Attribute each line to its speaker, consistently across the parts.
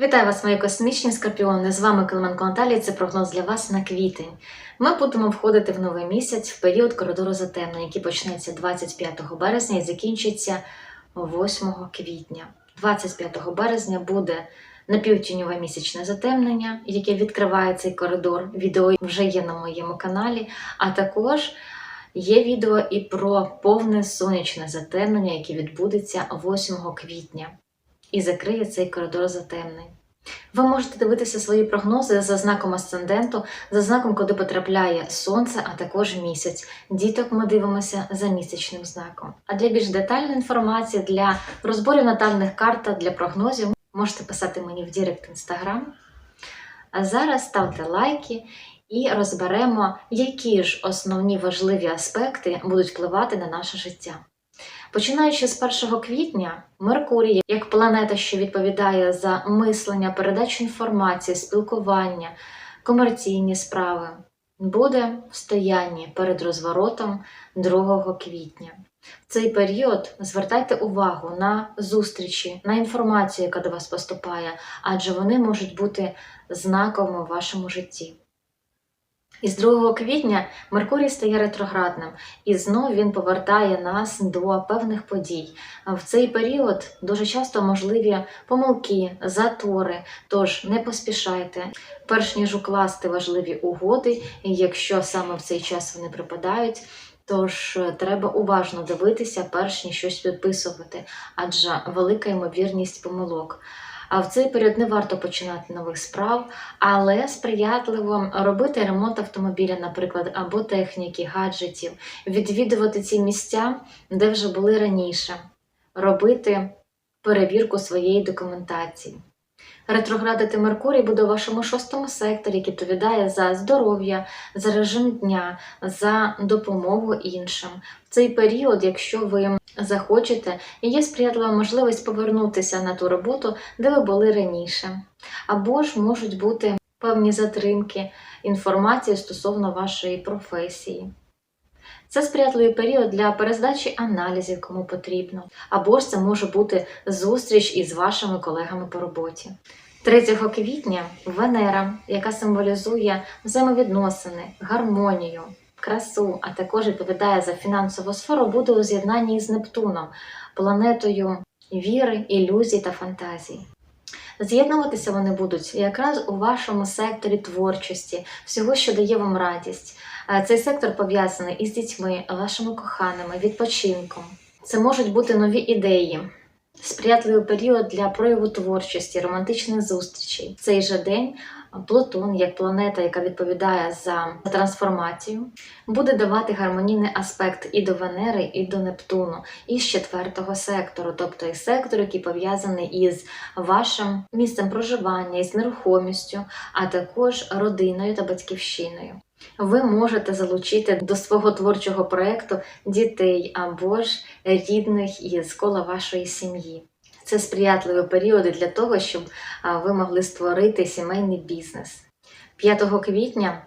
Speaker 1: Вітаю вас, мої космічні скорпіони! З вами Клименко Наталія. Це прогноз для вас на квітень. Ми будемо входити в новий місяць в період коридору затемнення, який почнеться 25 березня і закінчиться 8 квітня. 25 березня буде напівтіньове місячне затемнення, яке відкриває цей коридор. Відео вже є на моєму каналі, а також є відео і про повне сонячне затемнення, яке відбудеться 8 квітня і закриє цей коридор затемнень. Ви можете дивитися свої прогнози за знаком асценденту, за знаком, куди потрапляє сонце, а також місяць. Діток ми дивимося за місячним знаком. А для більш детальної інформації, для розборів натальних карт та для прогнозів можете писати мені в Дірект Інстаграм. А зараз ставте лайки і розберемо, які ж основні важливі аспекти будуть впливати на наше життя. Починаючи з 1 квітня, Меркурій, як планета, що відповідає за мислення, передачу інформації, спілкування, комерційні справи, буде в стоянні перед розворотом 2 квітня. В цей період звертайте увагу на зустрічі, на інформацію, яка до вас поступає, адже вони можуть бути знаком у вашому житті. Із 2 квітня Меркурій стає ретроградним, і знов він повертає нас до певних подій. В цей період дуже часто можливі помилки, затори, тож не поспішайте, перш ніж укласти важливі угоди, якщо саме в цей час вони припадають. Тож треба уважно дивитися, перш ніж щось підписувати, адже велика ймовірність помилок. А в цей період не варто починати нових справ, але сприятливо робити ремонт автомобіля, наприклад, або техніки, гаджетів, відвідувати ці місця, де вже були раніше, робити перевірку своєї документації. Ретроградити Меркурій буде у вашому шостому секторі, який відповідає за здоров'я, за режим дня, за допомогу іншим. В цей період, якщо ви захочете, є сприятлива можливість повернутися на ту роботу, де ви були раніше. Або ж можуть бути певні затримки інформації стосовно вашої професії. Це сприятливий період для перездачі аналізів, кому потрібно, або ж це може бути зустріч із вашими колегами по роботі. 3 квітня Венера, яка символізує взаємовідносини, гармонію, красу, а також відповідає за фінансову сферу, буде у з'єднанні з Нептуном, планетою віри, ілюзій та фантазій. З'єднуватися вони будуть якраз у вашому секторі творчості, всього, що дає вам радість. Е, Цей сектор пов'язаний із дітьми, вашими коханими, відпочинком. Це можуть бути нові ідеї, сприятливий період для прояву творчості, романтичних зустрічей. В цей же день Плутон, як планета, яка відповідає за трансформацію, буде давати гармонійний аспект і до Венери, і до Нептуну, і з четвертого сектору, тобто із сектору, який пов'язаний із вашим місцем проживання, із нерухомістю, а також родиною та батьківщиною. Ви можете залучити до свого творчого проєкту дітей або ж рідних із кола вашої сім'ї. Це сприятливі періоди для того, щоб ви могли створити сімейний бізнес. 5 квітня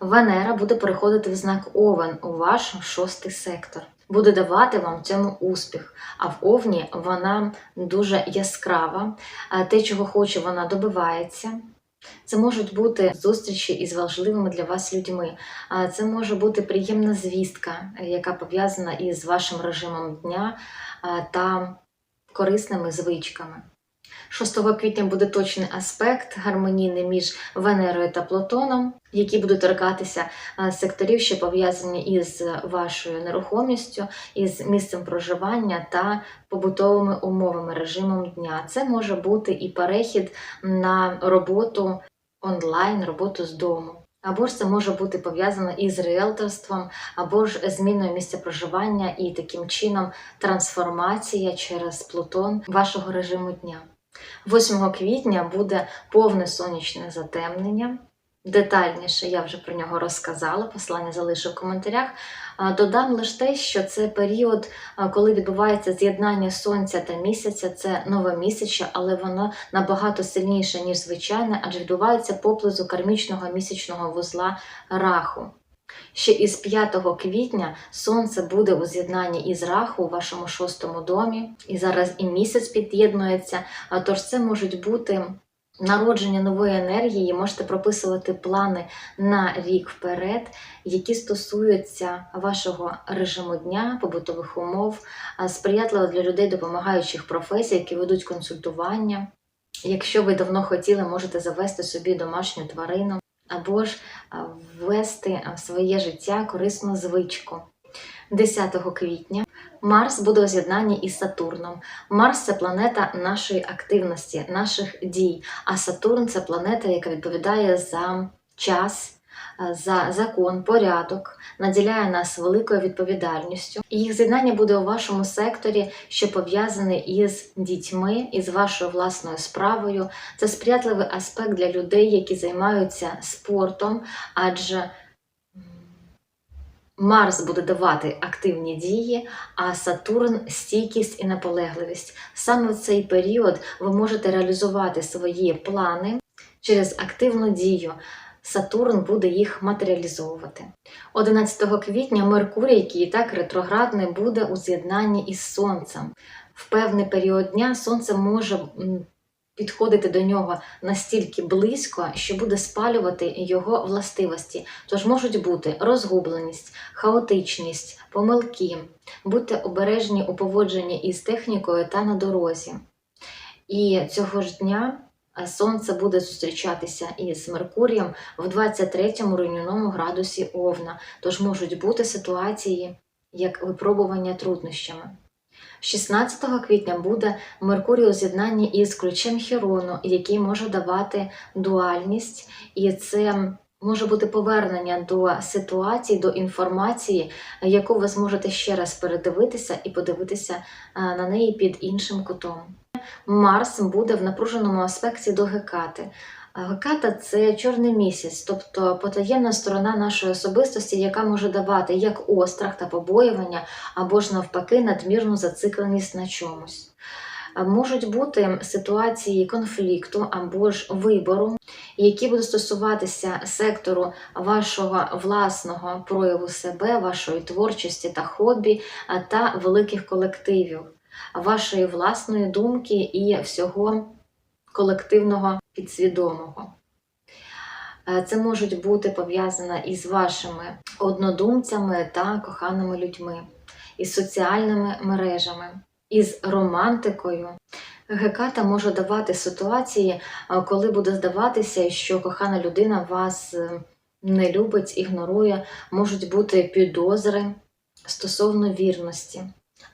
Speaker 1: Венера буде переходити в знак Овен у ваш шостий сектор. Буде давати вам цьому успіх. А в Овні вона дуже яскрава, те, чого хоче, вона добивається. Це можуть бути зустрічі із важливими для вас людьми. Це може бути приємна звістка, яка пов'язана із вашим режимом дня та корисними звичками. 6 квітня буде точний аспект гармонійний між Венерою та Плутоном, які будуть торкатися секторів, що пов'язані із вашою нерухомістю, із місцем проживання та побутовими умовами, режимом дня. Це може бути і перехід на роботу онлайн, роботу з дому. Або ж це може бути пов'язано із риелторством, або ж зміною місця проживання і таким чином трансформація через Плутон вашого режиму дня. 8 квітня буде повне сонячне затемнення. Детальніше я вже про нього розказала, послання залишу в коментарях. Додам лише те, що це період, коли відбувається з'єднання сонця та місяця, це нове місяче, але воно набагато сильніше, ніж звичайне, адже відбувається поблизу кармічного місячного вузла раху. Ще із 5 квітня сонце буде у з'єднанні із раху у вашому шостому домі, і зараз і місяць під'єднується. Тож це можуть бути народження нової енергії можете прописувати плани на рік вперед, які стосуються вашого режиму дня, побутових умов, сприятливо для людей допомагаючих професій, які ведуть консультування. Якщо ви давно хотіли, можете завести собі домашню тварину або ж ввести в своє життя корисну звичку. 10 квітня Марс буде у з'єднанні із Сатурном. Марс це планета нашої активності, наших дій, а Сатурн це планета, яка відповідає за час, е, за закон, порядок, наділяє нас великою відповідальністю. І їх з'єднання буде у вашому секторі, що пов'язаний із дітьми, із вашою власною справою. Це сприятливий аспект для людей, які займаються спортом, адже Марс буде давати активні дії, а Сатурн стійкість і наполегливість. Саме в цей період ви можете реалізувати свої плани через активну дію. Сатурн буде їх матеріалізовувати. 11 квітня Меркурій, який і так ретроградний, буде у з'єднанні із Сонцем. В певний період дня Сонце може підходити до нього настільки близько, що буде спалювати його властивості. Тож можуть бути розгубленість, хаотичність, помилки. Будьте обережні у поводженні із технікою та на дорозі. І цього ж дня Сонце буде зустрічатися із Меркурієм в 23-му руйнівному градусі Овна, тож можуть бути ситуації як випробування труднощами. 16 квітня буде Меркурій у з'єднанні із ключем Хірону, який може давати дуальність, і це може бути повернення до ситуації, до інформації, яку ви зможете ще раз передивитися і подивитися на неї під іншим кутом. Марс буде в напруженому аспекті до Гекати. А Геката це чорний місяць, тобто потаємна сторона нашої особистості, яка може давати як острах та побоювання, або ж навпаки надмірну зацикленість на чомусь. Можуть бути ситуації конфлікту або ж вибору, які будуть стосуватися сектору вашого власного прояву себе, вашої творчості та хобі, та великих колективів, вашої власної думки і всього колективного підсвідомого. Е, Це можуть бути пов'язано із вашими однодумцями та коханими людьми, із соціальними мережами, із романтикою. Геката може давати ситуації, е, коли буде здаватися, що кохана людина вас е, не любить, ігнорує, можуть бути підозри стосовно вірності.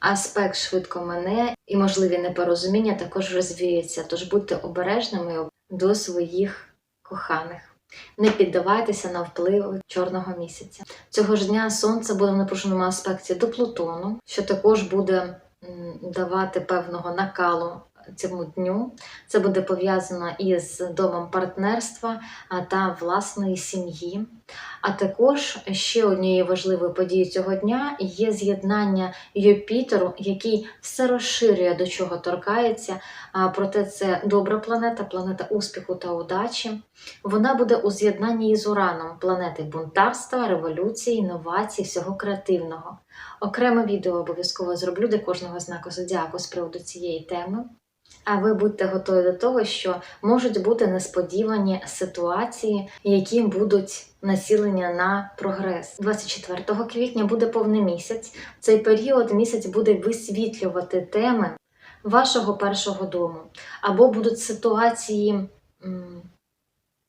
Speaker 1: Аспект швидко мене і можливі непорозуміння також розвіються, тож будьте обережними до своїх коханих. Не піддавайтеся на вплив чорного місяця. Цього ж дня сонце буде в напруженому аспекті до Плутону, що також буде давати певного накалу цьому дню. Це буде пов'язано із домом партнерства та власної сім'ї. А також ще однією важливою подією цього дня є з'єднання Юпітеру, який все розширює до чого торкається. Проте це добра планета, планета успіху та удачі. Вона буде у з'єднанні із Ураном, планети бунтарства, революції, інновацій, всього креативного. Окреме відео обов'язково зроблю для кожного знаку зодіаку з приводу цієї теми. А ви будьте готові до того, що можуть бути несподівані ситуації, які будуть націлення на прогрес. 24 квітня буде повний місяць. Цей період місяць буде висвітлювати теми вашого першого дому, або будуть ситуації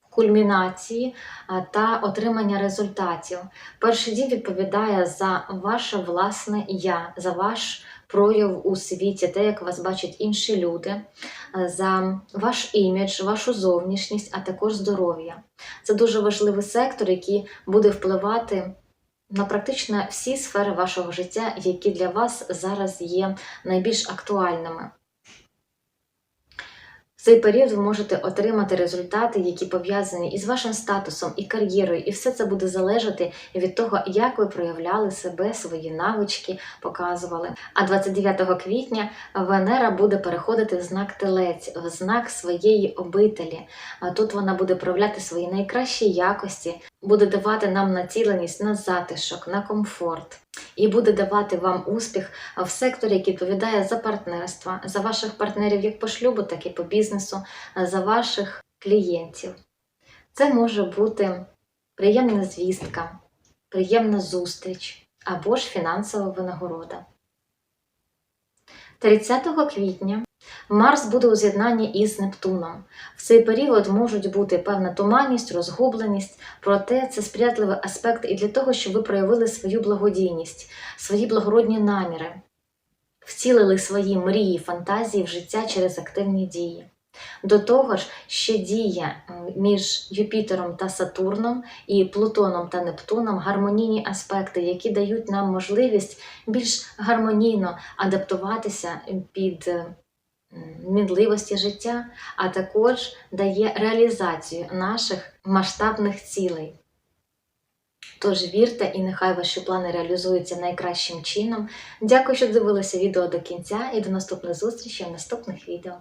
Speaker 1: кульмінації та отримання результатів. Перший дім відповідає за ваше власне я, за ваш прояв у світі, те, як вас бачать інші люди, е, за ваш імідж, вашу зовнішність, а також здоров'я. Це дуже важливий сектор, який буде впливати на практично всі сфери вашого життя, які для вас зараз є найбільш актуальними. Цей період ви можете отримати результати, які пов'язані із вашим статусом і кар'єрою, і все це буде залежати від того, як ви проявляли себе, свої навички показували. А 29 квітня Венера буде переходити в знак Телець, в знак своєї обителі. Тут вона буде проявляти свої найкращі якості, буде давати нам націленість на затишок, на комфорт. І буде давати вам успіх в секторі, який відповідає за партнерство, за ваших партнерів як по шлюбу, так і по бізнесу, за ваших клієнтів. Це може бути приємна звістка, приємна зустріч або ж фінансова винагорода. 30 квітня Марс буде у з'єднанні із Нептуном. В цей період можуть бути певна туманність, розгубленість, проте це сприятливий аспект і для того, щоб ви проявили свою благодійність, свої благородні наміри, вцілили свої мрії, фантазії в життя через активні дії. До того ж, ще дія між Юпітером та Сатурном і Плутоном та Нептуном гармонійні аспекти, які дають нам можливість більш гармонійно адаптуватися під е, мінливості життя, а також дає реалізацію наших масштабних цілей. Тож вірте і нехай ваші плани реалізуються найкращим чином. Дякую, що дивилися відео до кінця і до наступних зустрічей в наступних відео.